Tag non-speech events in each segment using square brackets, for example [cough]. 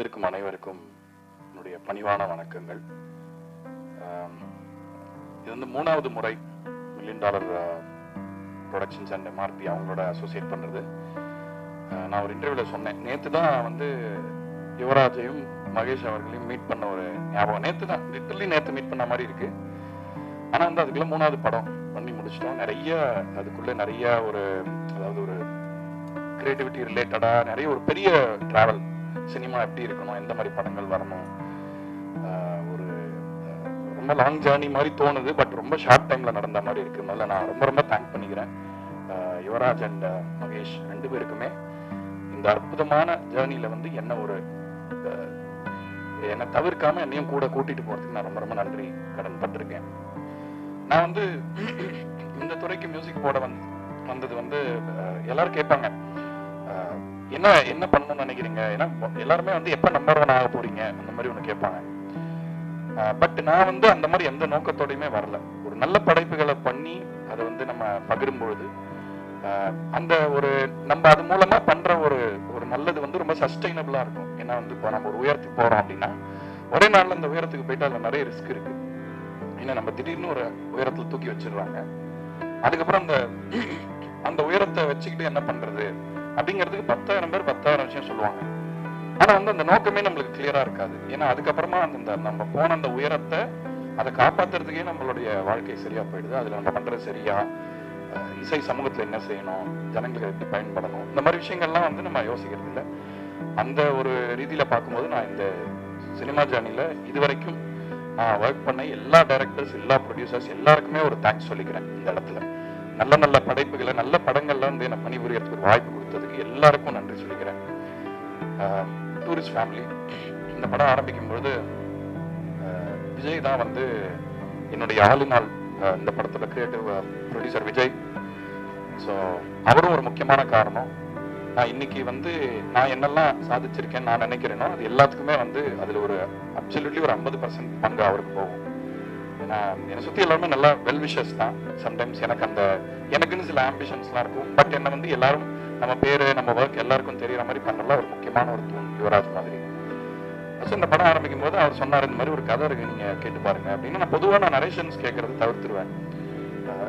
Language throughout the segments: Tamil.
வந்திருக்கும் அனைவருக்கும் என்னுடைய பணிவான வணக்கங்கள். இது வந்து மூணாவது முறை million dollar productions and MRP அவங்களோட அசோசியேட் பண்ணுறது நான் ஒரு இன்டர்வியூவில் சொன்னேன். நேற்று தான் வந்து யுவராஜையும் மகேஷ் அவர்களையும் மீட் பண்ண ஒரு ஞாபகம். நேற்று தான் லிட்டர்லி நேற்று மீட் பண்ண மாதிரி இருக்கு. ஆனால் வந்து அதுக்குள்ள மூணாவது படம் பண்ணி முடிச்சிட்டோம். நிறைய அதுக்குள்ள நிறைய ஒரு அதாவது ஒரு கிரியேட்டிவிட்டி ரிலேட்டடாக நிறைய ஒரு பெரிய ட்ராவல் சினிமா எப்படி இருக்கணும் எந்த மாதிரி படங்கள் வரணும் ஒரு ரொம்ப லாங் ஜேர்னி மாதிரி தோணுது பட் ரொம்ப ஷார்ட் டைம்ல நடந்த மாதிரி இருக்கு முதல்ல நான் ரொம்ப ரொம்ப தேங்க் பண்ணிக்கிறேன். யுவராஜ் அண்ட் மகேஷ் ரெண்டு பேருக்குமே. இந்த அற்புதமான ஜேர்னியில வந்து என்ன ஒரு என்னை தவிர்க்காம என்னையும் கூட கூட்டிட்டு போறதுக்கு நான் ரொம்ப ரொம்ப நன்றி கடன் பட்டிருக்கேன். நான் வந்து இந்த துறைக்கு மியூசிக் போட வந்து வந்தது வந்து எல்லாரும் கேட்பாங்க. என்ன என்ன பண்ணணும்னு நினைக்கிறீங்க? ஏன்னா எல்லாருமே வந்து எப்ப நம்பர் ஒன் ஆக போறீங்க? அந்த மாதிரி ஒன்று கேட்பாங்க. பட் நான் வந்து அந்த மாதிரி எந்த நோக்கத்தோடையுமே வரல. ஒரு நல்ல படைப்புகளை பண்ணி அதை வந்து நம்ம பகிரும் பொழுது அந்த ஒரு நம்ம அது மூலமா பண்ற ஒரு ஒரு நல்லது வந்து ரொம்ப சஸ்டைனபிளா இருக்கும். ஏன்னா வந்து இப்போ நம்ம ஒரு உயரத்துக்கு போறோம் அப்படின்னா ஒரே நாள்ல அந்த உயரத்துக்கு போயிட்டு அதுல நிறைய ரிஸ்க் இருக்கு. ஏன்னா நம்ம திடீர்னு ஒரு உயரத்துல தூக்கி வச்சிடுறாங்க. அதுக்கப்புறம் அந்த அந்த உயரத்தை வச்சுக்கிட்டு என்ன பண்றது? அப்படிங்கிறதுக்கு பத்தாயிரம் பேர் பத்தாயிரம் விஷயம் சொல்லுவாங்க. ஆனா வந்து அந்த நோக்கமே நம்மளுக்கு கிளியரா இருக்காது. ஏன்னா அதுக்கப்புறமா அந்த நம்ம போன அந்த உயரத்தை அதை காப்பாத்துறதுக்கே நம்மளுடைய வாழ்க்கை சரியா போயிடுது. அதுல நம்ம பண்றது சரியா? இசை சமூகத்துல என்ன செய்யணும்? ஜனங்களுக்கு எப்படி பயன்படணும்? இந்த மாதிரி விஷயங்கள்லாம் வந்து நம்ம யோசிக்கிறது இல்லை. அந்த ஒரு ரீதியில பார்க்கும்போது நான் இந்த சினிமா ஜேர்னில இது வரைக்கும் நான் ஒர்க் பண்ண எல்லா டைரக்டர்ஸ் எல்லா ப்ரொடியூசர்ஸ் எல்லாருக்குமே ஒரு தேங்க்ஸ் சொல்லிக்கிறேன் இந்த இடத்துல. நல்ல நல்ல படைப்புகளை நல்ல படங்கள்லாம் வந்து எனக்கு பணிபுரியறதுக்கு ஒரு வாய்ப்பு கொடுத்ததுக்கு எல்லாருக்கும் நன்றி சொல்லிக்கிறேன். டூரிஸ்ட் ஃபேமிலி இந்த படம் ஆரம்பிக்கும் பொழுது விஜய் தான் வந்து என்னுடைய ஆளுநாள் இந்த படத்தோட கிரியேட்டிவ் ப்ரொடியூசர் விஜய். ஸோ அவரும் ஒரு முக்கியமான காரணம். நான் இன்னைக்கு வந்து நான் என்னெல்லாம் சாதிச்சிருக்கேன்னு நான் நினைக்கிறேனோ அது எல்லாத்துக்குமே வந்து அதில் ஒரு அப்சல்யூட்லி ஒரு ஐம்பது பர்சன்ட் பங்கு அவருக்கு போகும். என்னை சுற்றி எல்லாருமே நல்லா வெல் விஷஸ் தான். சம்டைம்ஸ் எனக்கு அந்த எனக்குன்னு சில ஆம்பிஷன்ஸ்லாம் இருக்கும். பட் என்னை வந்து எல்லாரும் நம்ம பேர் நம்ம ஒர்க் எல்லாருக்கும் தெரியற மாதிரி பண்ணல ஒரு முக்கியமான ஒரு தூண் யுவராஜ் மாதிரி. ஸோ இந்த படம் ஆரம்பிக்கும் போது அவர் சொன்னார் இந்த மாதிரி ஒரு கதை இருக்கு நீங்கள் கேட்டு பாருங்க. அப்படின்னு நான் பொதுவாக நான் நரேஷன்ஸ் கேட்கறது தவிர்த்துருவேன்.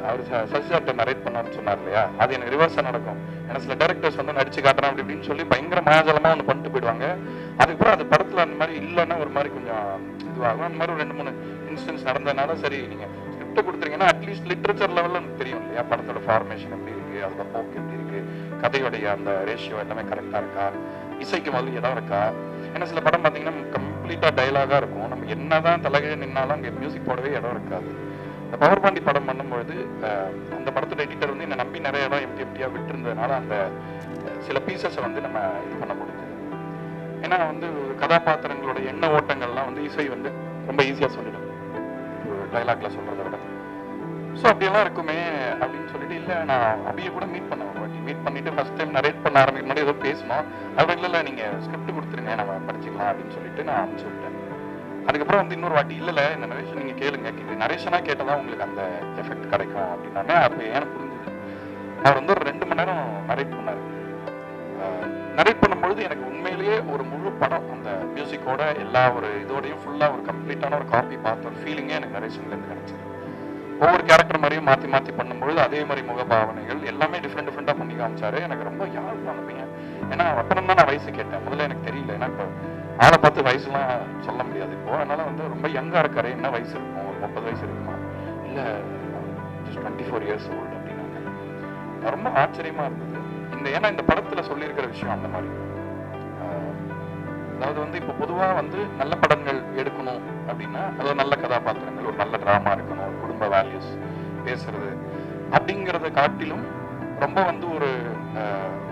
அவர் ச- சசி நரேட் பண்ணார்னு சொன்னார் இல்லையா? அது எனக்கு ரிவர்ஸாக நடக்கும். ஏன்னா சில டேரக்டர்ஸ் வந்து நடிச்சு காட்டுறேன் அப்படி இப்படின்னு சொல்லி பயங்கர மாயாஜலமா ஒன்று பண்ணிட்டு போயிடுவாங்க. அதுக்கப்புறம் அது படத்தில் அந்த மாதிரி இல்லைன்னா ஒரு மாதிரி கொஞ்சம் இதுவாகும் அந்த மாதிரி ஒரு ரெண்டு மூணு இன்ஸ்டன்ஸ் நடந்ததுனால சரி நீங்க ஸ்கிரிப்ட் கொடுத்துருங்கன்னா அட்லீஸ்ட் லிட்ரேச்சர் லெவலில் எனக்கு தெரியும் இல்லையா? படத்தோட ஃபார்மேஷன் எப்படி இருக்கு அதோட போக்கு எப்படி இருக்கு கதையோடைய அந்த ரேஷியோ எல்லாமே கரெக்டா இருக்கா? இசைக்கு முதல்ல எதாவது இருக்கா? ஏன்னா சில படம் பார்த்தீங்கன்னா கம்ப்ளீட்டா டைலாகா இருக்கும். நம்ம என்னதான் தலைகீழ நின்னாலும் அங்கே மியூசிக் போடவே இடம் இருக்காது. இந்த பவர் பாண்டி படம் பண்ணும்பொழுது அந்த படத்தோட எடிட்டர் வந்து என்னை நம்பி நிறைய இடம் எம்டி எப்படியா விட்டுருந்ததுனால அந்த சில பீசஸை வந்து நம்ம இது பண்ண ஏன்னா வந்து ஒரு கதாபாத்திரங்களோட எண்ண ஓட்டங்கள்லாம் வந்து இசை வந்து ரொம்ப ஈஸியா சொல்லிடும். டைலாக்ல சொல்றதை விட. ஸோ அப்படியெல்லாம் இருக்குமே அப்படின்னு சொல்லிட்டு இல்லை நான் அபியை கூட மீட் பண்ண ஒரு வாட்டி. மீட் பண்ணிட்டு ஃபர்ஸ்ட் டைம் நரேட் பண்ண ஆரம்பிக்கும் முன்னாடி ஏதோ பேசணும் அவர் இல்லை இல்லை நீங்கள் ஸ்கிரிப்ட் கொடுத்துருங்க நம்ம படிச்சுக்கலாம் அப்படின்னு சொல்லிட்டு நான் அனுப்பிச்சு விட்டேன். அதுக்கப்புறம் வந்து இன்னொரு வாட்டி இல்லை இல்லை இந்த நரேஷன் நீங்கள் கேளுங்க. இது நரேஷனாக கேட்டால் உங்களுக்கு அந்த எஃபெக்ட் கிடைக்கும் அப்படின்னாமே அப்போ எனக்கு புரிஞ்சுது. அவர் வந்து ஒரு ரெண்டு மணி நேரம் நரேட் பண்ணார். நரேட் பண்ணும்பொழுது எனக்கு உண்மையிலேயே ஒரு முழு படம் அந்த மியூசிக்கோட எல்லா ஒரு இதோடையும் ஃபுல்லாக ஒரு கம்ப்ளீட்டான ஒரு காப்பி பார்த்த ஒரு ஃபீலிங்கே எனக்கு நரேஷன்லேருந்து கிடைச்சது. ஒவ்வொரு கேரக்டர் மாதிரியும் மாற்றி மாற்றி பண்ணும்பொழுது அதே மாதிரி முகபாவனைகள் எல்லாமே டிஃப்ரெண்ட் டிஃப்ரெண்ட்டாக பண்ணி காமிச்சாரு. எனக்கு ரொம்ப யார் அனுப்பிங்க ஏன்னா அப்புறம் தான் நான் வயசு கேட்டேன். முதல்ல எனக்கு தெரியல. ஏன்னா இப்போ ஆளை பார்த்து வயசுலாம் சொல்ல முடியாது. இப்போ அதனால வந்து ரொம்ப யங்காக இருக்காரு என்ன வயசு இருக்கும்? ஒரு முப்பது வயசு இருக்குமா? இல்லை just twenty four years old அப்படின்னாங்க. ரொம்ப ஆச்சரியமாக இருந்தது. இந்த ஏன்னா இந்த படத்துல சொல்லியிருக்கிற விஷயம் அந்த மாதிரி. அதாவது வந்து இப்போ பொதுவா வந்து நல்ல படங்கள் எடுக்கணும் அப்படின்னா அதாவது நல்ல கதாபாத்திரங்கள் ஒரு நல்ல டிராமா இருக்கணும் ஒரு குடும்ப வேல்யூஸ் பேசுறது அப்படிங்கிறத காட்டிலும் ரொம்ப வந்து ஒரு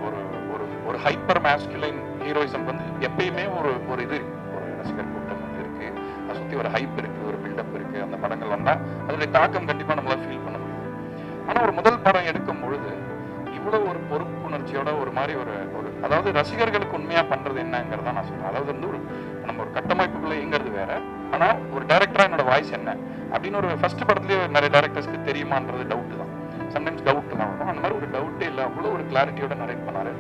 ஒரு ஒரு ஒரு ஹைப்பர் மேஸ்குலைன் ஹீரோயிசம் வந்து எப்பயுமே ஒரு ஒரு இது ஒரு ரசிகர் கூட்டம் வந்து இருக்கு. அதை சுத்தி ஒரு ஹைப் இருக்கு ஒரு பில்டப் இருக்கு அந்த படங்கள் வந்தா அதோடைய தாக்கம் கண்டிப்பா நம்மளால ஃபீல் பண்ண முடியும். ஆனா ஒரு முதல் படம் எடுக்கும் பொழுது இவ்வளவு ஒரு பொறுப்புணர்ச்சியோட ஒரு மாதிரி ஒரு ஒரு அதாவது ரசிகர்களுக்கு உண்மையா பண்றது என்னங்கிறத நான் சொல்றேன். அதாவது வந்து ஒரு நம்ம ஒரு கட்டமைப்புக்குள்ள இயங்கிறது வேற. ஆனா ஒரு டைரக்டரா என்னோட வாய்ஸ் என்ன? அப்படின்னு ஒரு ஃபர்ஸ்ட் படத்துலயே நிறைய டேரக்டர்ஸ்க்கு தெரியுமான்றது டவுட் தான். சம்டைம்ஸ் டவுட் தான் வரும். அந்த மாதிரி ஒரு டவுட்டே இல்லை. அவ்வளோ ஒரு கிளாரிட்டியோட நரேட் பண்ணாரு.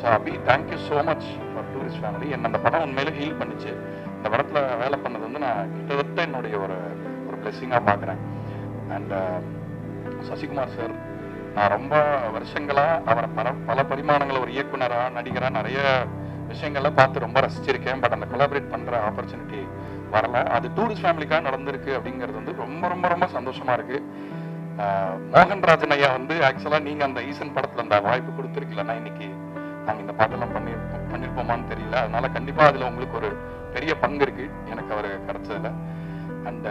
So Abhi thank you so much for Tourist Family என்ன அந்த படம் உண்மையிலே ஹீல் பண்ணிச்சு. இந்த படத்தில் வேலை பண்ணது வந்து நான் கிட்டத்தட்ட என்னுடைய ஒரு ஒரு பிளெஸ்ஸிங்காக பார்க்குறேன். அண்ட் uh, சசிகுமார் சார் நான் ரொம்ப வருஷங்களாக அவரை பல பல பரிமாணங்கள் ஒரு இயக்குனராக நடிகராக நிறைய விஷயங்கள்லாம் பார்த்து ரொம்ப ரசிச்சிருக்கேன். பட் அந்த கொலாபரேட் பண்ணுற ஆப்பர்ச்சுனிட்டி வரல. அது டூரிஸ்ட் ஃபேமிலிக்காக நடந்திருக்கு அப்படிங்கிறது வந்து ரொம்ப ரொம்ப ரொம்ப சந்தோஷமா இருக்கு. மோகன்ராஜன் ஐயா வந்து ஆக்சுவலாக நீங்கள் அந்த ஈசன் படத்தில் அந்த வாய்ப்பு கொடுத்துருக்கீங்களா? இன்னைக்கு நாங்கள் இந்த பாட்டெல்லாம் பண்ணி பண்ணியிருப்போமான்னு தெரியல. அதனால கண்டிப்பாக அதில் உங்களுக்கு ஒரு பெரிய பங்கு இருக்கு. எனக்கு அவர் கிடைச்சதுல. அண்ட்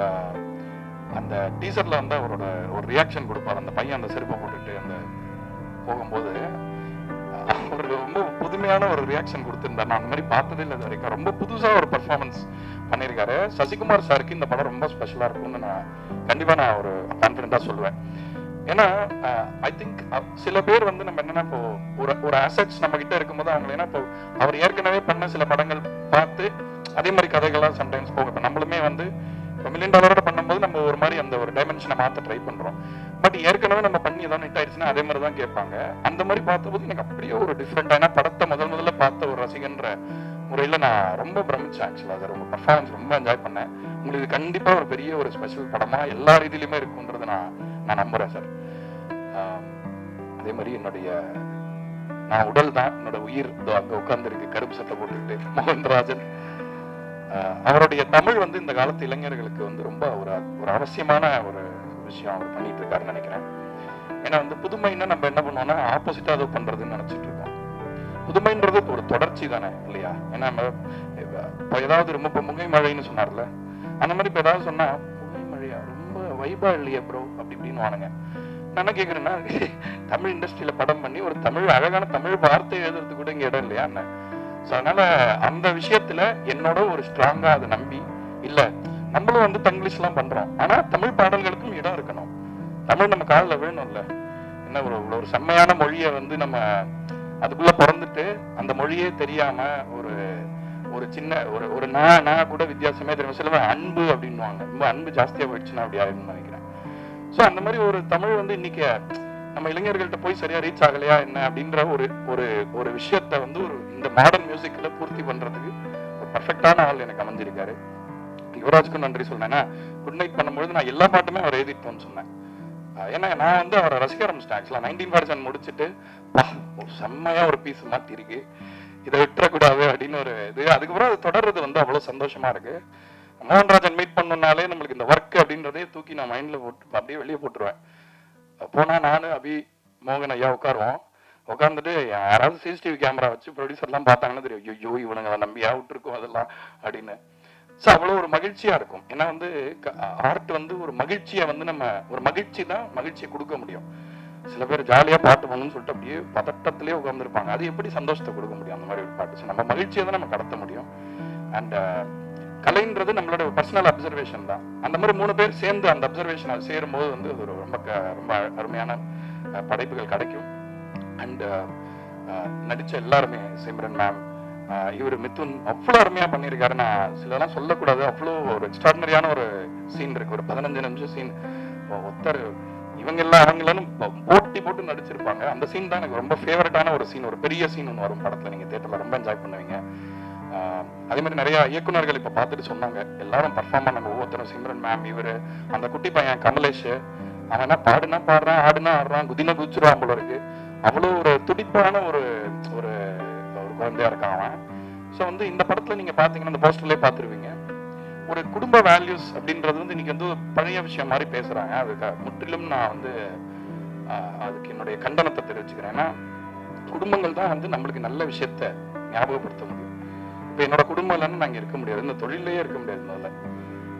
அந்த டீசர்ல வந்து அவரோட ஒரு ரியாக்ஷன் கொடுப்பார். அந்த பையன் அந்த செருப்பை போட்டுட்டு அந்த போகும்போது அவர் ரொம்ப புதுமையான ஒரு ரியாக்ஷன் கொடுத்துருந்தார். நான் அந்த மாதிரி பார்த்ததே இல்லை வரைக்கும் ரொம்ப புதுசா ஒரு பர்ஃபார்மன்ஸ் பண்ணியிருக்காரு. சசிகுமார் சாருக்கு இந்த படம் ரொம்ப ஸ்பெஷலாக இருக்கும்னு நான் கண்டிப்பா நான் ஒரு கான்ஃபிடென்ட்டா சொல்லுவேன். ஏன்னா ஐ திங்க் சில பேர் வந்து நம்ம என்னன்னா இப்போ ஒரு ஒரு அசட்ஸ் நம்ம கிட்ட இருக்கும்போது அவங்க ஏன்னா இப்போ அவர் ஏற்கனவே பண்ண சில படங்கள் பார்த்து அதே மாதிரி கதைகள்லாம் சம்டைம்ஸ் போகும். இப்போ நம்மளுமே வந்து மில்லியன் டாலரோட பண்ணும்போது நம்ம ஒரு மாதிரி அந்த ஒரு டைமென்ஷனை மாற்ற ட்ரை பண்ணுறோம் பட் ஏற்கனவே நம்ம பண்ணி ஏதாவது ஹிட் ஆயிடுச்சுன்னா அதே மாதிரி தான் கேட்பாங்க. அந்த மாதிரி பார்த்தபோது எனக்கு அப்படியே ஒரு டிஃப்ரெண்டான படத்தை முதல் முதல்ல பார்த்த ஒரு ரசிகன்ற முறையில் நான் ரொம்ப பிரமிச்சேன் ஆக்சுவலாக அதை ரொம்ப பர்ஃபார்மன்ஸ் ரொம்ப என்ஜாய் பண்ணேன். உங்களுக்கு கண்டிப்பாக ஒரு பெரிய ஒரு ஸ்பெஷல் படமாக எல்லா ரீதியிலுமே இருக்குன்றதை நான் நான் நம்புகிறேன் சார் அதே மாதிரி என்னுடைய நான் உடல் தான் என்னோட உயிர் அங்கே உட்காந்துருக்கு கருப்பு சட்டை போட்டுக்கிட்டு மோகன்ராஜன் ஆஹ் அவருடைய தமிழ் வந்து இந்த காலத்து இளைஞர்களுக்கு வந்து ரொம்ப ஒரு ஒரு அவசியமான ஒரு விஷயம் அவர் பண்ணிட்டு இருக்காருன்னு நினைக்கிறேன். ஏன்னா வந்து புதுமைன்னா நம்ம என்ன பண்ணுவோம்னா ஆப்போசிட்டா ஏதோ பண்றதுன்னு நினைச்சிட்டு இருக்கோம். புதுமைன்றது ஒரு தொடர்ச்சி தானே இல்லையா? ஏன்னா இப்போ ஏதாவது ரொம்ப இப்போ முகை மழைன்னு சொன்னார்ல அந்த மாதிரி இப்போ ஏதாவது சொன்னா முகை மழையா? ரொம்ப வைபா இல்லையா ப்ரோ அப்படி இப்படின்னு வானுங்க. நான் என்ன கேட்குறேன்னா [laughs] தமிழ் இண்டஸ்ட்ரியில படம் பண்ணி ஒரு தமிழ் அழகான தமிழ் வார்த்தை எழுதுறதுக்கு கூட இங்க இடம் இல்லையா? என்ன? அதனால அந்த விஷயத்துல என்னோட ஒரு ஸ்ட்ராங்கா அதை நம்பி இல்ல நம்மளும் வந்து தங்கிலீஷ்லாம் பண்றோம். ஆனா தமிழ் பாடல்களுக்கும் இடம் இருக்கணும். தமிழ் நம்ம காலில் விழணும்ல. என்ன ஒரு ஒரு செம்மையான மொழியை வந்து நம்ம அதுக்குள்ள பிறந்துட்டு அந்த மொழியே தெரியாம ஒரு ஒரு சின்ன ஒரு ஒரு நான் நான் கூட வித்தியாசமே தெரியும் சில அன்பு அப்படின்னுவாங்க. ரொம்ப அன்பு ஜாஸ்தியா போயிடுச்சுன்னா அப்படி ஆயிரும்னு நினைக்கிறேன். ஸோ அந்த மாதிரி ஒரு தமிழ் வந்து இன்னைக்கு நம்ம இளைஞர்கள்ட்ட போய் சரியா ரீச் ஆகலையா என்ன அப்படின்ற ஒரு ஒரு ஒரு விஷயத்த வந்து ஒரு இந்த மாடர்ன் மியூசிக்ல பூர்த்தி பண்றதுக்கு ஒரு பர்ஃபெக்டான ஆள் எனக்கு அமைஞ்சிருக்காரு. யுவராஜுக்கும் நன்றி சொன்னேன்னா குட் நைட் பண்ணும்பொழுது நான் எல்லா பாட்டுமே அவர் எழுதிட்டோம்னு சொன்னேன். ஏன்னா நான் வந்து அவரை ரசிக்க ஆரம்பிச்சிட்டேன். ஆக்சுவலாக நைன்டீன் பர்சன்ட் முடிச்சுட்டு ஒரு செம்மையா ஒரு பீஸ் மாட்டிருக்கு இதை விட்டுறக்கூடாது அப்படின்னு ஒரு இது. அதுக்கப்புறம் அது தொடர்றது வந்து அவ்வளவு சந்தோஷமா இருக்கு. மோகன்ராஜன் மீட் பண்ணனாலே நம்மளுக்கு இந்த ஒர்க் அப்படின்றதே தூக்கி நான் மைண்ட்ல போட்டு அப்படியே வெளியே போட்டுருவேன். போனா நானு அபி மோகன் ஐயா உட்காருவோம். உட்காந்துட்டு யாராவது சிசிடிவி கேமரா வச்சு ப்ரொடியூசர்லாம் பார்த்தாங்கன்னா தெரியும். ஐயோ இவனுங்களை நம்பியா விட்டுருக்கோம் அதெல்லாம் அப்படின்னு. ஸோ அவ்வளோ ஒரு மகிழ்ச்சியா இருக்கும். ஏன்னா வந்து ஆர்ட் வந்து ஒரு மகிழ்ச்சியை வந்து நம்ம ஒரு மகிழ்ச்சி தான் மகிழ்ச்சியை கொடுக்க முடியும். சில பேர் ஜாலியா பாட்டு பண்ணணும்னு சொல்லிட்டு அப்படியே பதட்டத்திலே உட்காந்துருப்பாங்க அது எப்படி சந்தோஷத்தை கொடுக்க முடியும்? அந்த மாதிரி ஒரு பாட்டு. ஸோ நம்ம மகிழ்ச்சியை தான் நம்ம கடத்த முடியும். அண்ட் கலைன்றது நம்மளோட பர்சனல் அப்சர்வேஷன் தான். அந்த மாதிரி மூணு பேர் சேர்ந்து அந்த அப்சர்வேஷன் சேரும் சேரும்போது வந்து ஒரு ரொம்ப ரொம்ப அருமையான படைப்புகள் கிடைக்கும். அண்ட் நடிச்ச எல்லாருமே சிம்ரன் மேம் இவர் மித்துன் அவ்வளோ அருமையா பண்ணியிருக்காரு. நான் சிலலாம் சொல்லக்கூடாது. அவ்வளோ ஒரு எக்ஸ்ட்ராடினரியான ஒரு சீன் இருக்கு. ஒரு பதினஞ்சு நிமிஷம் சீன் ஒருத்தர் இவங்க எல்லாம் அவங்க எல்லாம் போட்டி போட்டு நடிச்சிருப்பாங்க. அந்த சீன் தான் எனக்கு ரொம்ப ஃபேவரட்டான ஒரு சீன் ஒரு பெரிய சீன் ஒன்று வரும் படத்துல. நீங்க தேட்டரில் ரொம்ப என்ஜாய் பண்ணுவீங்க. அதே மாதிரி நிறைய இயக்குனர்கள் இப்போ பார்த்துட்டு சொன்னாங்க. எல்லாரும் பர்ஃபார்ம் பண்ணாங்க. ஒவ்வொருத்தரும் சிம்ரன் மேம் இவரு அந்த குட்டி பையன் கமலேஷ். அவன் என்ன பாடுனா பாடுறான் ஆடுனா ஆடுறான் குதினா குதிச்சிருவான் போல இருக்கு. அவ்வளோ ஒரு துடிப்பான ஒரு ஒரு ஒரு குழந்தையா இருக்கான் அவன். ஸோ வந்து இந்த படத்தில் நீங்கள் பார்த்தீங்கன்னா இந்த போஸ்டர்லேயே பார்த்துருவீங்க. ஒரு குடும்ப வேல்யூஸ் அப்படின்றது வந்து இன்னைக்கு வந்து பழைய விஷயம் மாதிரி பேசுகிறாங்க அதுக்கு முற்றிலும் நான் வந்து அதுக்கு என்னுடைய கண்டனத்தை தெரிவிச்சுக்கிறேன். ஏன்னா குடும்பங்கள் தான் வந்து நம்மளுக்கு நல்ல விஷயத்த ஞாபகப்படுத்த முடியும். இப்போ என்னோட குடும்பம் இல்லைன்னு நாங்கள் இருக்க முடியாது. இந்த தொழிலையே இருக்க முடியாது முதல்ல.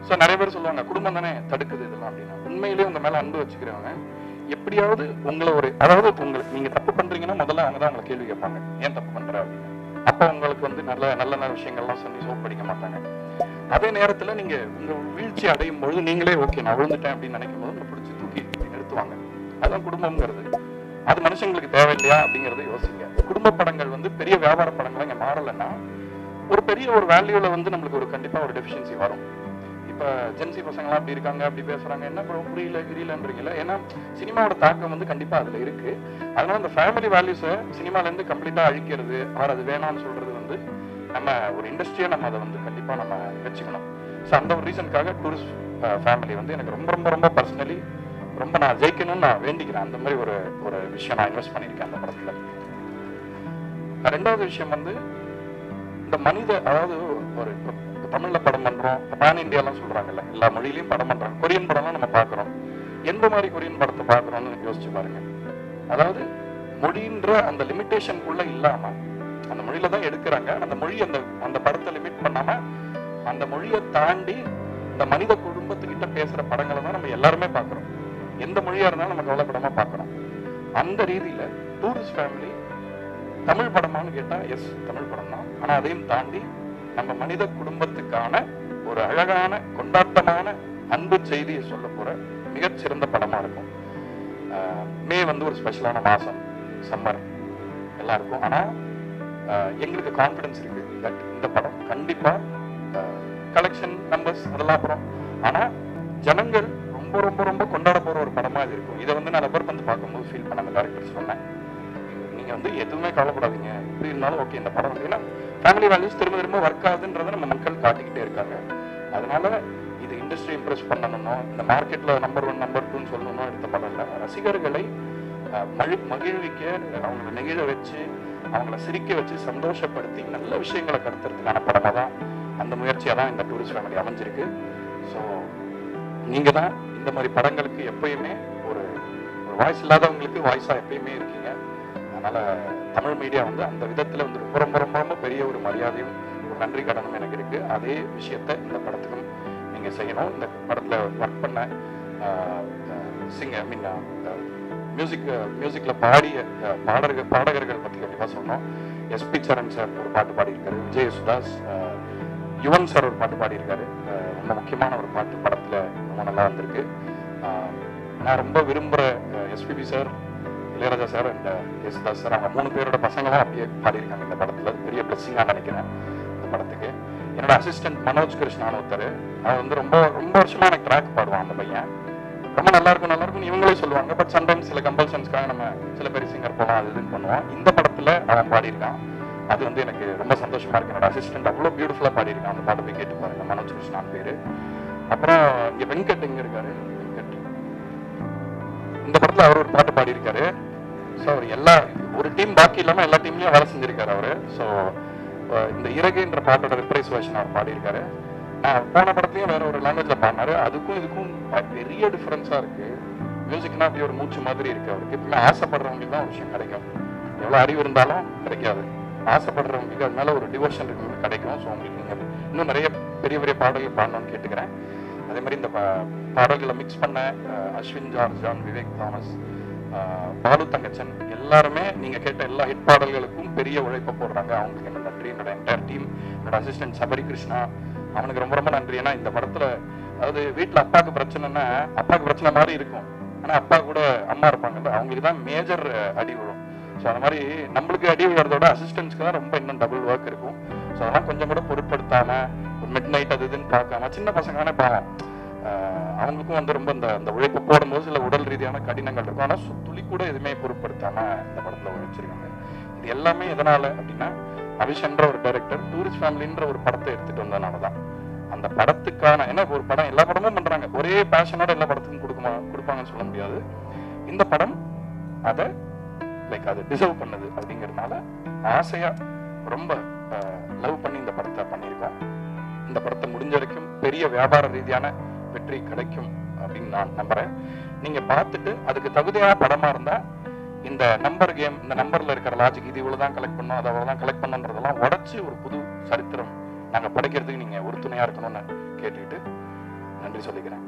ஸோ நிறைய பேர் சொல்லுவாங்க குடும்பம் தானே தடுக்குது இதெல்லாம் அப்படின்னா. உண்மையிலேயே உங்க மேல அன்பு வச்சுக்கிறவங்க எப்படியாவது உங்களை ஒரு அதாவது உங்களுக்கு நீங்க தப்பு பண்றீங்கன்னா முதல்ல அவங்க தான் உங்களை கேள்வி கேட்பாங்க. ஏன் தப்பு பண்ற அப்படின்னு. அப்போ உங்களுக்கு வந்து நல்ல நல்ல நல்ல விஷயங்கள்லாம் சொல்லி சோப் படிக்க மாட்டாங்க. அதே நேரத்துல நீங்க உங்க வீழ்ச்சி அடையும் பொழுது நீங்களே ஓகே நான் விழுந்துட்டேன் அப்படின்னு நினைக்கும் போது உங்களை பிடிச்சி தூக்கி நிறுத்துவாங்க. அதுதான் குடும்பம்ங்கிறது. அது மனுஷங்களுக்கு தேவையில்லையா அப்படிங்கறத யோசிங்க. குடும்ப படங்கள் வந்து பெரிய வியாபார படங்களா இங்க மாறலைன்னா ஒரு பெரிய ஒரு வேல்யூல வந்து நம்மளுக்கு ஒரு கண்டிப்பா ஒரு டெஃபிஷியன்சி வரும். இப்போ ஜென்சி பசங்களாம் அப்படி இருக்காங்க அப்படி பேசுறாங்க என்ன ப்ரோ புரியல கிரியலன்றீங்களா ஏன்னா சினிமாவோட தாக்கம் வந்து கண்டிப்பா அதுல இருக்கு. அதனால அந்த ஃபேமிலி வேல்யூஸை சினிமால இருந்து கம்ப்ளீட்டா அழிக்கிறது ஆர் அது வேணாம்னு சொல்றது வந்து நம்ம ஒரு இண்டஸ்ட்ரியா நம்ம அதை வந்து கண்டிப்பா நம்ம வச்சுக்கணும். ஸோ அந்த ஒரு ரீசனுக்காக டூரிஸ்ட் ஃபேமிலி வந்து எனக்கு ரொம்ப ரொம்ப ரொம்ப பர்சனலி ரொம்ப நான் ஜெயிக்கணும்னு நான் வேண்டிக்கிறேன். அந்த மாதிரி ஒரு ஒரு விஷயம் நான் இன்வெஸ்ட் பண்ணியிருக்கேன் அந்த படத்தில். ரெண்டாவது விஷயம் வந்து இந்த மனித அதாவது ஒரு தமிழ்ல படம் பண்றோம் பேன் இந்தியாலாம் சொல்றாங்கல்ல எல்லா மொழியிலையும் படம் பண்றாங்க. கொரியன் படம்லாம் நம்ம பாக்குறோம் எந்த மாதிரி கொரியன் படத்தை பாக்குறோம்னு யோசிச்சு பாருங்க. அதாவது மொழின்ற அந்த லிமிட்டேஷனுக்குள்ள இல்லாம அந்த மொழியில தான் எடுக்கிறாங்க. அந்த மொழி அந்த அந்த படத்தை லிமிட் பண்ணாம அந்த மொழியை தாண்டி இந்த மனித குடும்பத்துக்கிட்ட பேசுற படங்களை தான் நம்ம எல்லாருமே பாக்குறோம் எந்த மொழியா இருந்தாலும் நம்ம கவலைப்படாம பாக்குறோம் அந்த ரீதியில டூரிஸ்ட் ஃபேமிலி தமிழ் படமான்னு கேட்டா எஸ் தமிழ் படம் தான் ஆனா அதையும் தாண்டி நம்ம மனித குடும்பத்துக்கான ஒரு அழகான கொண்டாட்டமான அன்பு செய்தியை சொல்ல போற மிகச்சிறந்த படமா இருக்கும். ஆஹ் மே வந்து ஒரு ஸ்பெஷலான மாசம் சம்மர் எல்லாருக்கும். ஆனா எங்களுக்கு கான்ஃபிடன்ஸ் இருக்கு. தட் இந்த படம் கண்டிப்பா கலெக்ஷன் நம்பர்ஸ் அதெல்லாம் அப்புறம். ஆனா ஜனங்கள் ரொம்ப ரொம்ப ரொம்ப கொண்டாட போற ஒரு படமா இது இருக்கும். இதை வந்து நான் ரப்பர் பந்து பார்க்கும்போது ஃபீல் பண்ண அந்த டேரக்டர் சொன்னேன். நீங்கள் வந்து எதுவுமே கவலைப்படாதீங்க. இது இருந்தாலும் ஓகே இந்த படம் ஏன்னா ஃபேமிலி வேல்யூஸ் திரும்ப திரும்ப ஒர்க் ஆகுதுன்றதை நம்ம மக்கள் காட்டிக்கிட்டே இருக்காங்க. அதனால இது இண்டஸ்ட்ரி இம்ப்ரெஸ் பண்ணணுமோ இந்த மார்க்கெட்டில் நம்பர் ஒன் நம்பர் டூன்னு சொல்லணும்னோ எடுத்த படம் இல்லை. ரசிகர்களை மழி மகிழ்விக்க அவங்களை நெகிழ வச்சு அவங்கள சிரிக்க வச்சு சந்தோஷப்படுத்தி நல்ல விஷயங்களை கடத்துறதுக்கான படமாக தான் அந்த முயற்சியாக தான் இந்த டூரிஸ்ட் ஃபேமிலி அமைஞ்சிருக்கு. ஸோ நீங்கள் தான் இந்த மாதிரி படங்களுக்கு எப்பயுமே ஒரு ஒரு வாய்ஸ் இல்லாதவங்களுக்கு வாய்ஸாக எப்பயுமே இருக்கீங்க. அதனால தமிழ் மீடியா வந்து அந்த விதத்துல வந்து ரொம்ப ரொம்ப ரொம்ப ரொம்ப பெரிய ஒரு மரியாதையும் ஒரு நன்றி கடனும் எனக்கு இருக்கு. அதே விஷயத்த இந்த படத்துக்கும் நீங்க செய்யணும். இந்த படத்துல ஒர்க் பண்ண சிங்க ஐ மீன் மியூசிக் மியூசிக்ல பாடிய பாடகர் பாடகர்கள் பாடகர்கள் பத்தி கண்டிப்பா சொன்னோம் எஸ்பி சரண் சார் ஒரு பாட்டு பாடியிருக்காரு. விஜய் சுதாஸ் யுவன் சார் ஒரு பாட்டு பாடியிருக்காரு. ரொம்ப முக்கியமான ஒரு பாட்டு படத்துல ரொம்ப நல்லா வந்திருக்கு. நான் ரொம்ப விரும்புற எஸ்பிபி சார் இளையராஜா சார் இந்த யேசுதாஸ் சார் அவங்க மூணு பேரோட பசங்களும் அப்படியே பாடியிருக்காங்க இந்த படத்துல. பெரிய பிளஸ்ஸிங்காக நினைக்கிறேன் இந்த படத்துக்கு. என்னோட அசிஸ்டன்ட் மனோஜ் கிருஷ்ணான்னு ஒருத்தர் அவர் வந்து ரொம்ப ரொம்ப வருஷமா எனக்கு ட்ராக் பாடுவான் அந்த பையன். ரொம்ப நல்லா இருக்கும் நல்லா இருக்கும் இவங்களே சொல்லுவாங்க. பட் சம்டைம்ஸ் சில கம்பல்ஷன்ஸ்க்காக நம்ம சில பேர் சிங்கர் போகலாம் அது இதுன்னு பண்ணுவோம். இந்த படத்துல அவன் பாடியிருக்கான். அது வந்து எனக்கு ரொம்ப சந்தோஷமா இருக்கு. என்னோட அசிஸ்டன்ட் அவ்வளோ பியூட்டிஃபுல்லா பாடியிருக்கான். அந்த பாட்டை போய் கேட்டு பாருங்க மனோஜ் கிருஷ்ணான் பேரு. அப்புறம் இங்க வெங்கட் இங்கே இருக்காரு? வெங்கட். இந்த படத்துல அவர் ஒரு பாட்டு பாடியிருக்காரு. ஸோ அவர் எல்லா ஒரு டீம் பாக்கி இல்லாமல் எல்லா டீம்லேயும் வேலை செஞ்சிருக்காரு அவர். ஸோ இந்த இறகுன்ற பாட்டோட ரிப்ரைஸ் வெர்ஷன் அவர் பாடியிருக்காரு. நான் போன படத்துலையும் வேற ஒரு லாங்குவேஜில் பாடினாரு. அதுக்கும் இதுக்கும் பெரிய டிஃப்ரென்ஸாக இருக்கு. மியூசிக்னா அப்படி ஒரு மூச்சு மாதிரி இருக்கு அவருக்கு. எப்பவுமே ஆசைப்படுறவங்களுக்கு தான் ஒரு விஷயம் கிடைக்கும். எவ்வளோ அறிவு இருந்தாலும் கிடைக்காது. ஆசைப்படுறவங்களுக்கு அது மேலே ஒரு டிவோஷன் இருக்கு கிடைக்கும். ஸோ உங்களுக்கு நீங்கள் இன்னும் நிறைய பெரிய பெரிய பாடல்கள் பாடணும்னு கேட்டுக்கிறேன். அதே மாதிரி இந்த பாடல்களை மிக்ஸ் பண்ண அஸ்வின் ஜார்ஜ் ஜான் விவேக் தாமஸ் பாலு தங்கச்சன் எல்லாருமே நீங்க கேட்ட எல்லா ஹிட் பாடல்களுக்கும் பெரிய உழைப்பை போடுறாங்க. அவங்களுக்கு என்ன நன்றி என்னோட என்டையர் டீம் என்னோட அசிஸ்டன்ட் சபரி கிருஷ்ணா அவனுக்கு ரொம்ப ரொம்ப நன்றி. ஏன்னா இந்த படத்துல அதாவது வீட்டுல அப்பாவுக்கு பிரச்சனைன்னா அப்பாவுக்கு பிரச்சனை மாதிரி இருக்கும். ஆனா அப்பா கூட அம்மா இருப்பாங்கல்ல அவங்களுக்கு தான் மேஜர் அடி விழும். ஸோ அந்த மாதிரி நம்மளுக்கு அடி விழுறதோட அசிஸ்டன்ஸ்க்கு தான் ரொம்ப இன்னும் டபுள் ஒர்க் இருக்கும். ஸோ அதெல்லாம் கொஞ்சம் கூட பொருட்படுத்தாம ஒரு மிட் நைட் அது இதுன்னு பார்க்காம சின்ன பசங்களானே பாவம் அவங்களுக்கும் வந்து ரொம்ப இந்த அந்த உழைப்பு போடும்போது சில உடல் ரீதியான கடினங்கள் இருக்கும். ஆனால் துளி கூட எதுவுமே பொருட்படுத்தாம இந்த படத்தில் உழைச்சிருக்காங்க இது எல்லாமே எதனால அப்படின்னா அபிஷன்ற ஒரு டைரக்டர் டூரிஸ்ட் ஃபேமிலின்ற ஒரு படத்தை எடுத்துட்டு வந்ததுனால தான். அந்த படத்துக்கான ஏன்னா ஒரு படம் எல்லா படமும் பண்றாங்க. ஒரே பேஷனோட எல்லா படத்துக்கும் கொடுக்குமா கொடுப்பாங்கன்னு சொல்ல முடியாது. இந்த படம் அதை லைக் அது டிசர்வ் பண்ணுது அப்படிங்கறதுனால ஆசையா ரொம்ப லவ் பண்ணி இந்த படத்தை பண்ணியிருக்கோம். இந்த படத்தை முடிஞ்ச வரைக்கும் பெரிய வியாபார ரீதியான வெற்றி கிடைக்கும் அப்படின்னு நான் நம்புறேன். நீங்க பார்த்துட்டு அதுக்கு தகுதியான படமா இருந்தா இந்த நம்பர் கேம் இந்த நம்பர்ல இருக்கிற லாஜிக் இது இவ்வளவுதான் கலெக்ட் பண்ணும் அதை அவ்வளவுதான் கலெக்ட் பண்ணுன்றதெல்லாம் உடச்சு ஒரு புது சரித்திரம் நாங்க படைக்கிறதுக்கு நீங்க உறுதுணையா இருக்கணும்னு கேட்டுக்கிட்டு நன்றி சொல்லிக்கிறேன்.